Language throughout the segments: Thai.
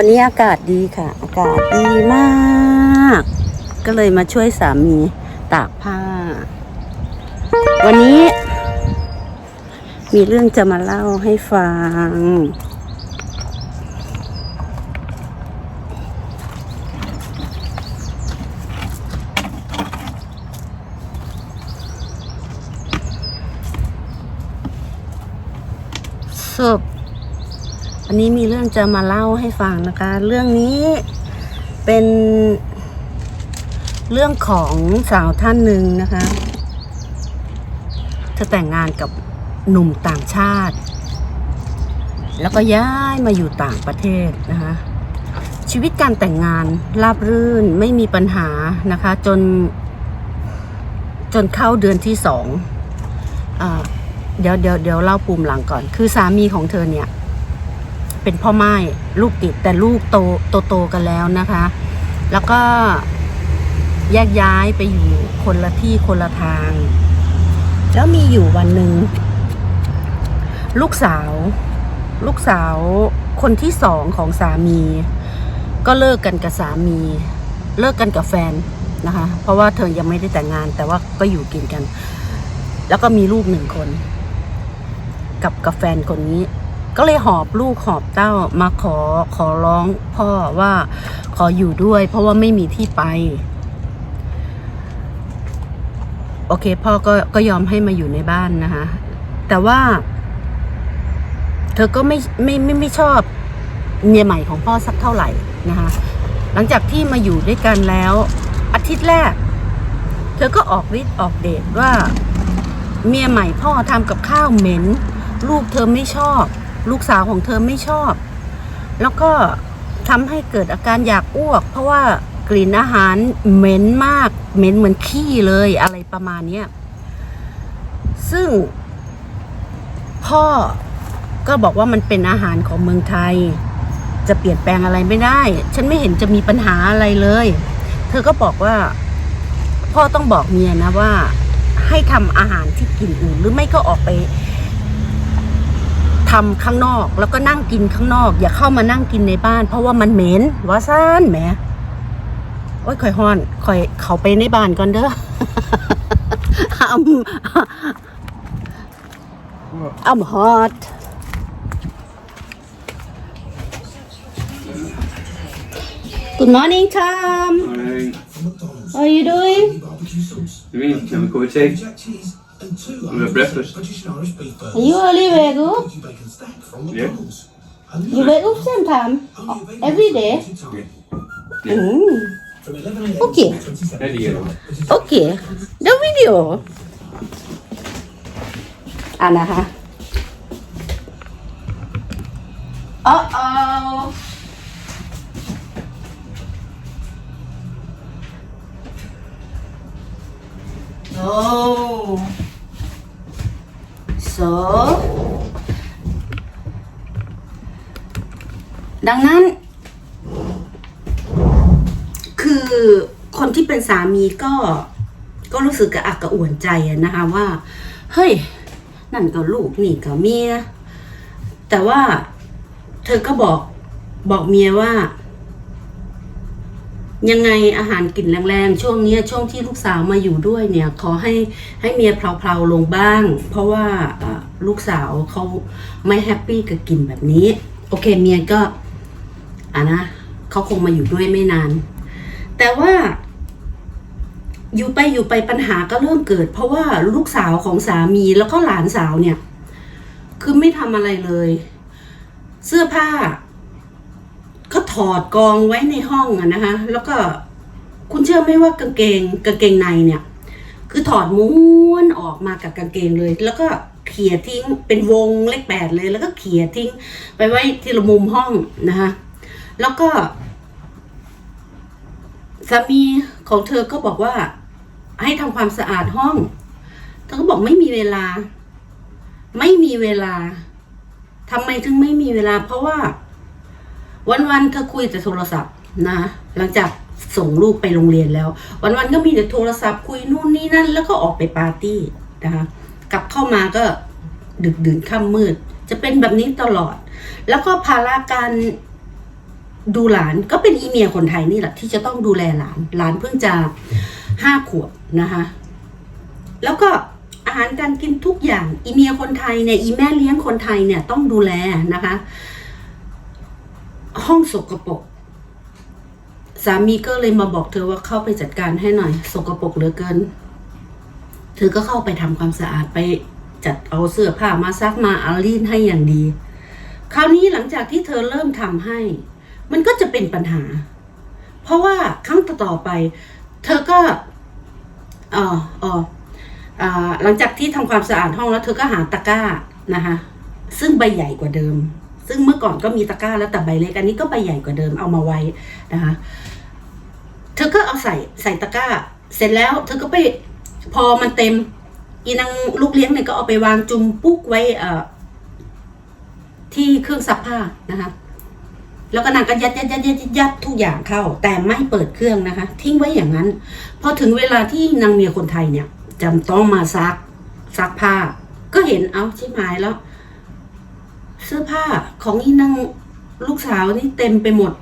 วันนี้อากาศดีค่ะ อากาศดีมาก ก็เลยมาช่วยสามีตากผ้า วันนี้ มีเรื่องจะมาเล่าให้ฟังศพ อันนี้มีเรื่องจะมาเล่าให้ฟังนะคะ เรื่องนี้เป็นเรื่องของสาวท่านหนึ่งนะคะ เธอแต่งงานกับหนุ่มต่างชาติ แล้วก็ย้ายมาอยู่ต่างประเทศนะคะ ชีวิตการแต่งงานราบรื่นไม่มีปัญหานะคะ จน จนเข้าเดือนที่สองอเดี๋ยวเดี๋ยวเดี๋ยวเล่าปุ่มหลังก่อน คือสามีของเธอเนี่ย เป็นพ่อไม้ลูกติดแต่ลูกโตโตโตกันแล้วนะคะ แล้วก็แยกย้ายไปอยู่คนละที่คนละทาง แล้วมีอยู่วันหนึ่งลูกสาว ลูกสาวคนที่สองของสามี ก็เลิกกันกับสามี เลิกกันกับแฟนนะคะ เพราะว่าเธอยังไม่ได้แต่งงาน แต่ว่าก็อยู่กินกัน แล้วก็มีลูกหนึ่งคน กับกับแฟนคนนี้ ก็เลยหอบลูกหอบเต้ามาขอขอร้องพ่อว่าขออยู่ด้วย เพราะว่าไม่มีที่ไป โอเค พ่อก็ก็ยอมให้มาอยู่ในบ้านนะคะ แต่ว่า เธอก็ไม่ไม่ไม่ไม่ชอบเมียใหม่ของพ่อสักเท่าไหร่นะคะ หลังจากที่มาอยู่ด้วยกันแล้ว อาทิตย์แรก เธอก็ออกฤทธิ์ออกเดชว่า เมียใหม่พ่อทำกับข้าวเหม็นลูกเธอไม่ชอบ ลูกสาวของเธอไม่ชอบ แล้วก็ทำให้เกิดอาการอยากอ้วก เพราะว่ากลิ่นอาหารเหม็นมาก เหม็นเหมือนขี้เลยอะไรประมาณเนี้ยซึ่งพ่อก็บอกว่ามันเป็นอาหารของเมืองไทย จะเปลี่ยนแปลงอะไรไม่ได้ ฉันไม่เห็นจะมีปัญหาอะไรเลย เธอก็บอกว่า พ่อต้องบอกเมียนะว่า ให้ทำอาหารที่กินอื่น หรือไม่ก็ออกไป ทำข้างนอกแล้วก็นั่งกินข้างนอก อย่าเข้ามานั่งกินในบ้าน เพราะว่ามันเหม็นว่าซ่านแหมโอ้ยคอยฮ้อนคอยเขาไปในบ้านก่อนเด้อ I'm I'm hot Good morning Tom Morning. How are you doing You mean have a cup of tea? I'm at breakfast. Are you early wake up Yeah. You wake up same time every day Yeah. mm. Okay Ready to go. Okay the video อ่านะคะ Uh oh Oh so ดังนั้น คือคนที่เป็นสามีก็ ก็รู้สึกกระอักกระอ่วนใจนะคะว่า เฮ้ย นั่นก็ลูกนี่ก็เมีย แต่ว่าเธอก็บอกบอกเมียว่า ยังไงอาหารกลิ่นแรงๆ ช่วงนี้ช่วงที่ลูกสาวมาอยู่ด้วยเนี่ยขอให้ให้เมียเพลาๆลงบ้าง เพราะว่าลูกสาวเขาไม่แฮปปี้กับกลิ่นแบบนี้ โอเคเมียก็อะนะเขาคงมาอยู่ด้วยไม่นาน แต่ว่า อยู่ไปอยู่ไปปัญหาก็เริ่มเกิด เพราะว่าลูกสาวของสามีแล้วก็หลานสาวเนี่ย คือไม่ทำอะไรเลย เสื้อผ้า อดกองไว้ในห้องอะนะคะแล้วก็คุณเชื่อไหมว่ากางเกงกางเกงในเนี่ย คือถอดม้วนออกมากับกางเกงเลย แล้วก็เขี่ยทิ้งเป็นวงเลขแปดเลย แล้วก็เขี่ยทิ้ง ไปไว้ที่ละมุมห้องนะคะแล้วก็สามีของเธอก็บอกว่า ให้ทำความสะอาดห้อง เธอก็บอกไม่มีเวลา ไม่มีเวลาทำไมถึงไม่มีเวลา เพราะว่า วันๆเธอคุยแต่โทรศัพท์นะ หลังจากส่งลูกไปโรงเรียนแล้ว วันๆก็มีแต่โทรศัพท์คุยนู่นนี่นั่น แล้วก็ออกไปปาร์ตี้นะคะกลับเข้ามาก็ดึกดื่นค่ำมืด จะเป็นแบบนี้ตลอด แล้วก็ภาระการดูหลานก็เป็นอีเมียคนไทยนี่แหละ ที่จะต้องดูแลหลาน หลานเพิ่งจะห้าขวบนะคะแล้วก็อาหารการกินทุกอย่างอีเมียคนไทยเนี่ยอีแม่เลี้ยงคนไทยเนี่ยต้องดูแลนะคะ ห้องสกปรกสามีก็เลยมาบอกเธอว่าเข้าไปจัดการให้หน่อย สกปรกเหลือเกิน เธอก็เข้าไปทำความสะอาดไปจัดเอาเสื้อผ้ามาซักมาอารีดให้อย่างดี คราวนี้หลังจากที่เธอเริ่มทำให้ มันก็จะเป็นปัญหา เพราะว่าครั้งต่อไป เธอก็อ๋ออ๋อหลังจากที่ทำความสะอาดห้องแล้ว เธอก็หาตะกร้านะคะซึ่งใบใหญ่กว่าเดิม ซึ่งเมื่อก่อนก็มีตะกร้าแล้วแต่ใบเล็กอันนี้ก็ใบใหญ่กว่าเดิมเอามาไว้นะคะ เธอก็เอาใส่ใส่ตะกร้า เสร็จแล้วเธอก็ไปพอมันเต็มอีนางลูกเลี้ยงเนี่ยก็เอาไปวางจุ่มปุ๊กไว้เอ่อที่เครื่องซักผ้านะคะ แล้วก็นางก็ยัดยัดยัดยัดยัดทุกอย่างเข้า แต่ไม่เปิดเครื่องนะคะ ทิ้งไว้อย่างนั้น พอถึงเวลาที่นางเมียคนไทยเนี่ยจำต้องมาซักซักผ้า ก็เห็นเอาชิบหายแล้ว เสื้อผ้าของอีนางลูกสาวนี่เต็มไปหมด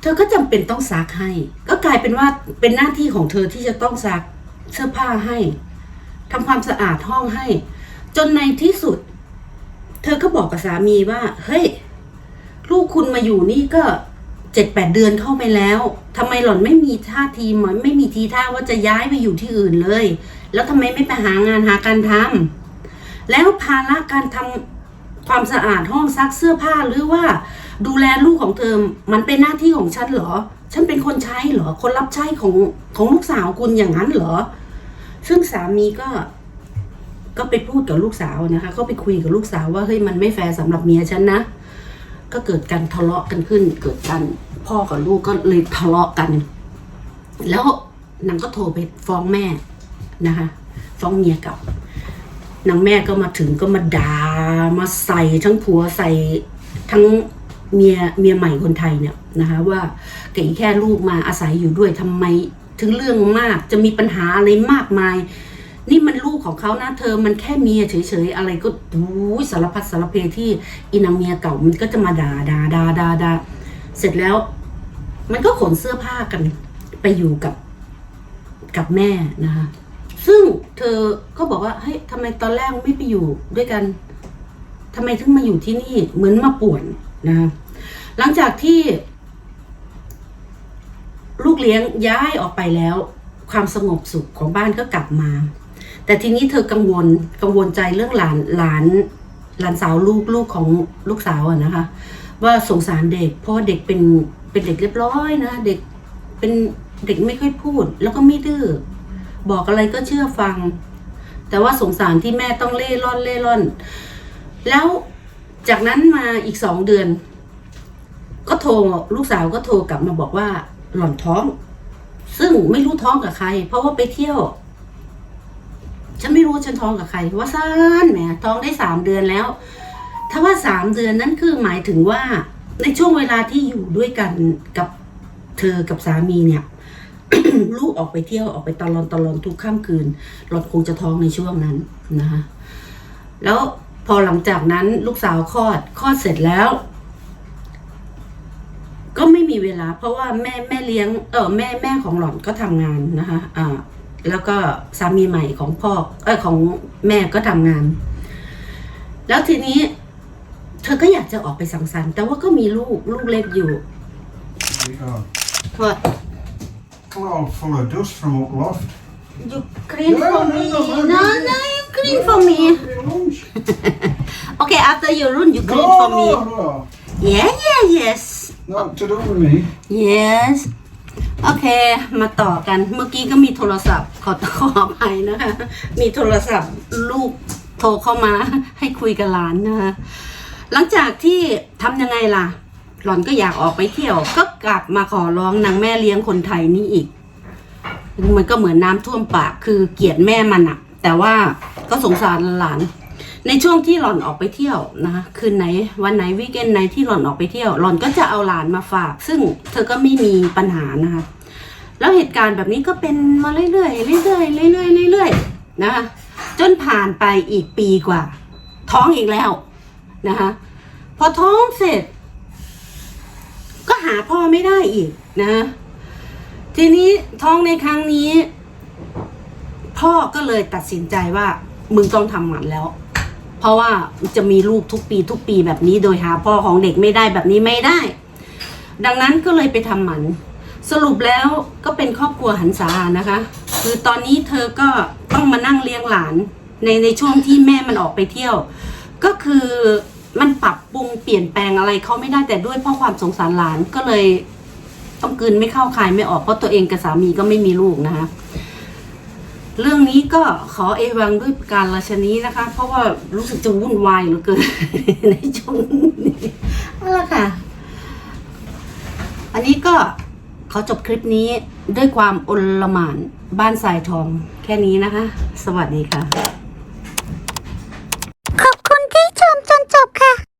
เธอก็จำเป็นต้องซักให้ ก็กลายเป็นว่าเป็นหน้าที่ของเธอที่จะต้องซักเสื้อผ้าให้ทำความสะอาดห้องให้ จนในที่สุด เธอก็บอกกับสามีว่า เฮ้ย ลูกคุณมาอยู่นี่ก็เจ็ดแปดเดือนเข้าไปแล้วทำไมหล่อนไม่มีท่าทีมือนไม่มีทีท่าว่าจะย้ายไปอยู่ที่อื่นเลย แล้วทำไมไม่ไปหางานหาการทำ แล้วภาระการทำความสะอาดห้องซักเสื้อผ้าหรือว่า ดูแลลูกของเธอมันเป็นหน้าที่ของฉันเหรอ ฉันเป็นคนใช้เหรอ คนรับใช้ของของลูกสาวคุณอย่างนั้นเหรอ ซึ่งสามีก็ก็ไปพูดกับลูกสาวนะคะก็ไปคุยกับลูกสาวว่าเฮ้ยมันไม่แฟร์สำหรับเมียฉันนะก็เกิดการทะเลาะกันขึ้น เกิดการพ่อกับลูกก็เลยทะเลาะกัน แล้วนางก็โทรไปฟ้องแม่นะคะ ฟ้องเมียเก่า นางแม่ก็มาถึงก็มาด่ามาใส่ทั้งผัวใส่ทั้งเมียเมียใหม่คนไทยเนี่ยนะคะว่าแกแค่ลูกมาอาศัยอยู่ด้วยทำไมถึงเรื่องมากจะมีปัญหาอะไรมากมาย นี่มันลูกของเขานะเธอมันแค่เมียเฉยๆอะไรก็อู้สารพัดสารเพที่อีนางเมียเก่ามันก็จะมาด่าด่าด่าด่าด่าเสร็จแล้ว มันก็ขนเสื้อผ้ากันไปอยู่กับกับแม่นะคะ ซึ่งเธอก็บอกว่าเฮ้ยทำไมตอนแรกไม่ไปอยู่ด้วยกันทำไมถึงมาอยู่ที่นี่เหมือนมาป่วนนะคะหลังจากที่ ลูกเลี้ยงย้ายออกไปแล้ว ความสงบสุขของบ้านก็กลับมา แต่ทีนี้เธอกังวลกังวลใจเรื่องหลานหลานหลานสาวลูกลูกของลูกสาวอะนะคะ ว่าสงสารเด็ก เพราะเด็กเป็นเป็นเด็กเรียบร้อยนะ เด็กเป็นเด็กไม่ค่อยพูด แล้วก็ไม่ดื้อ บอกอะไรก็เชื่อฟัง แต่ว่าสงสารที่แม่ต้องเล่ร่อนเล่ร่อน แล้วจากนั้นมาอีกสองเดือน ก็โทรลูกสาวก็โทรกลับมาบอกว่าหล่อนท้อง ซึ่งไม่รู้ท้องกับใคร เพราะว่าไปเที่ยว ฉันไม่รู้ฉันท้องกับใคร ว่าซ่านแหมท้องได้สามเดือนแล้ว ถ้าว่าสามเดือนนั้นคือหมายถึงว่าในช่วงเวลาที่อยู่ด้วยกันกับเธอกับสามีเนี่ย ลูกออกไปเที่ยวออกไปตลอนตลอนทุกค่ำคืนหลอดคงจะท้องในช่วงนั้นนะคะแล้วพอหลังจากนั้นลูกสาวคลอดคลอดเสร็จแล้ว ก็ไม่มีเวลา เพราะว่าแม่แม่เลี้ยง เออแม่แม่ของหล่อนก็ทำงานนะคะอ่าแล้วก็สามีใหม่ของพ่อเออของแม่ก็ทำงาน แล้วทีนี้ เธอก็อยากจะออกไปสังสรรค์แต่ว่าก็มีลูกลูกเล็กอยู่ We are เพราะ cloud full of dust from up loft. you clean for me no no you clean for me Your lunch. okay after you run you clean No, for me no, no. yeah yeah yes Not to do with me. yes โอเค มาต่อกัน เมื่อกี้ก็มีโทรศัพท์ ขอขออภัยนะคะ มีโทรศัพท์ลูกโทรเข้ามาให้คุยกับหลานนะคะ หลังจากที่ทำยังไงล่ะ หล่อนก็อยากออกไปเที่ยว ก็กลับมาขอร้องนางแม่เลี้ยงคนไทยนี่อีก มันก็เหมือนน้ำท่วมปากคือเกลียดแม่มันอะแต่ว่าก็สงสารหลานในช่วงที่หล่อนออกไปเที่ยวนะคะคืนไหนวันไหนวีคเอนไหนที่หล่อนออกไปเที่ยว หล่อนก็จะเอาหลานมาฝาก ซึ่งเธอก็ไม่มีปัญหานะคะแล้วเหตุการณ์แบบนี้ก็เป็นมาเรื่อยๆเรื่อยๆเรื่อยๆเรื่อยๆนะคะจนผ่านไปอีกปีกว่า ท้องอีกแล้วนะคะพอท้องเสร็จ หาพ่อไม่ได้อีกนะ ทีนี้ท้องในครั้งนี้ พ่อก็เลยตัดสินใจว่า มึงต้องทำหมันแล้ว เพราะว่าจะมีลูกทุกปีทุกปีแบบนี้โดยหาพ่อของเด็กไม่ได้แบบนี้ไม่ได้ ดังนั้นก็เลยไปทำหมัน สรุปแล้วก็เป็นครอบครัวหันษานะคะ คือตอนนี้เธอก็ต้องมานั่งเลี้ยงหลานในในช่วงที่แม่มันออกไปเที่ยว ก็คือ มันปรับปรุงเปลี่ยนแปลงอะไรเขาไม่ได้แต่ด้วยเพราะความสงสารหลานก็เลยต้องกืนไม่เข้าคายไม่ออกเพราะตัวเองกับสามีก็ไม่มีลูกนะคะเรื่องนี้ก็ขอเอวังด้วยการราชนี้นะคะ เพราะว่ารู้สึกจะวุ่นวายเหลือเกินในช่วงนี้เอาละค่ะ อันนี้ก็เขอจบคลิปนี้ด้วยความอลหมานบ้านสายทองแค่นี้นะคะ สวัสดีค่ะ